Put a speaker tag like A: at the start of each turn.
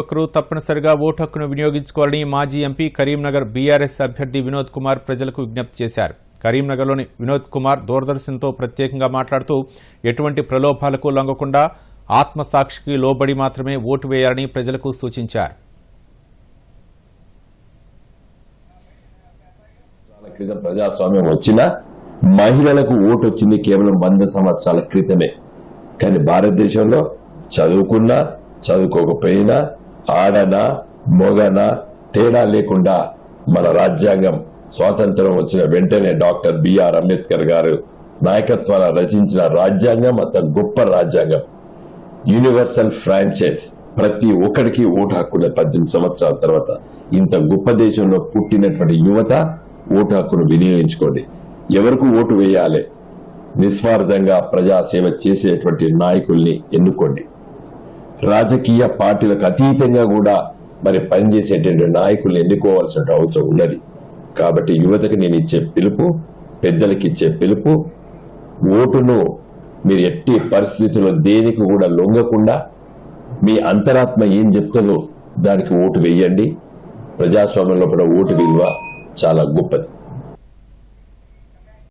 A: ఒక్కరూ తప్పనిసరిగా ఓటు హక్కును వినియోగించుకోవాలని మాజీ ఎంపీ కరీంనగర్ బీఆర్ఎస్ అభ్యర్థి వినోద్ కుమార్ ప్రజలకు విజ్ఞప్తి చేశారు. కరీంనగర్లోని వినోద్ కుమార్ దూరదర్శన్తో ప్రత్యేకంగా మాట్లాడుతూ ఎటువంటి ప్రలోభాలకు లొంగకుండా ఆత్మసాక్షికి లోబడి మాత్రమే ఓటు వేయాలని ప్రజలకు సూచించారు.
B: ప్రజాస్వామ్యం వచ్చినా మహిళలకు ఓటు వచ్చింది కేవలం వంద సంవత్సరాల క్రితమే. కానీ భారతదేశంలో చదువుకున్నా చదువుకోకపోయినా ఆడన మొగన తేడా లేకుండా మన రాజ్యాంగం స్వాతంత్రం వచ్చిన వెంటనే డాక్టర్ బిఆర్ అంబేద్కర్ గారు నాయకత్వాన రచించిన రాజ్యాంగం అంత గొప్ప రాజ్యాంగం. Universal franchise. ప్రతి ఒక్కడికి ఓటు హక్కులే పద్దెనిమిది సంవత్సరాల తర్వాత ఇంత గొప్ప దేశంలో పుట్టినటువంటి యువత ఓటు హక్కును వినియోగించుకోండి. ఎవరికి ఓటు వేయాలి? నిస్వార్థంగా ప్రజాసేవ చేసేటువంటి నాయకుల్ని ఎన్నుకోండి. రాజకీయ పార్టీలకు అతీతంగా కూడా మరి పనిచేసేటువంటి నాయకులు ఎన్నుకోవాల్సిన అవసరం ఉన్నది. కాబట్టి యువతకి నేను ఇచ్చే పిలుపు పెద్దలకు ఇచ్చే పిలుపు ఓటును మీరు ఎట్టి పరిస్థితుల్లో దేనికి కూడా లొంగకుండా మీ అంతరాత్మ ఏం చెప్తుందో దానికి ఓటు వేయండి. ప్రజాస్వామ్యంలో కూడా ఓటు విలువ చాలా గొప్పది.